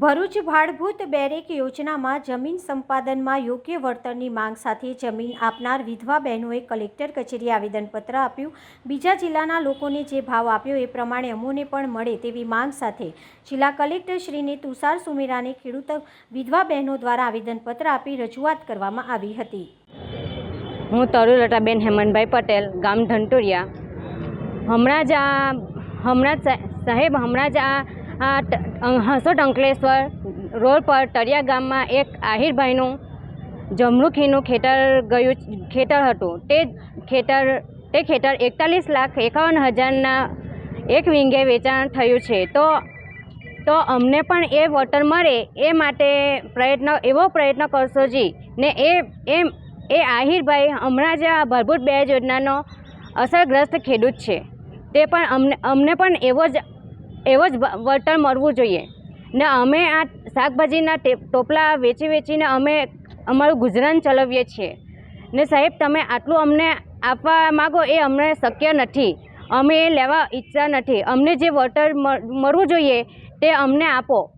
Bharuch Bhadbhut barrack યોજનામાં જમીન સંપાદનમાં યોગ્ય વળતરની માંગ સાથે જમીન આપનાર વિધવા બહેનોએ કલેક્ટર કચેરીએ આવેદનપત્ર આપ્યું. બીજા જિલ્લાના લોકોને જે ભાવ આપ્યો એ પ્રમાણે અમોને પણ મળે તેવી માંગ સાથે જિલ્લા કલેક્ટર શ્રીને તુષાર સુમેરાને ખેડૂત વિધવા બહેનો દ્વારા આવેદનપત્ર આપી રજૂઆત કરવામાં આવી હતી. હું તરુલતાબેન હેમંતભાઈ પટેલ, ગામ ઢંટુરિયા હમણાં જ આ હમણાં સાહેબ, હમણાં જ આ હસોટ અંકલેશ્વર રોડ પર તળિયા ગામમાં એક આહિરભાઈનું જમરૂખીનું ખેતર ગયું ખેતર હતું. તે ખેતર તે ખેતર એકતાલીસ લાખ એકાવન હજારના એક વીંગે વેચાણ થયું છે. તો તો અમને પણ એ વોટર મળે, એ માટે પ્રયત્ન, એવો પ્રયત્ન કરશો જી. ને એ એમ એ આહિરભાઈ હમણાં જ આ ભરભૂત બે યોજનાનો અસરગ્રસ્ત ખેડૂત છે. તે પણ અમને અમને પણ એવો જ એવો જ વળતર મળવું જોઈએ. ને અમે આ શાકભાજીના ટોપલા વેચી વેચીને અમે અમારું ગુજરાન ચલાવીએ છીએ. ને સાહેબ, તમે આટલું અમને આપવા માગો એ અમને શક્ય નથી. અમે એ લેવા ઈચ્છતા નથી. અમને જે વળતર મળ- મળવું જોઈએ તે અમને આપો.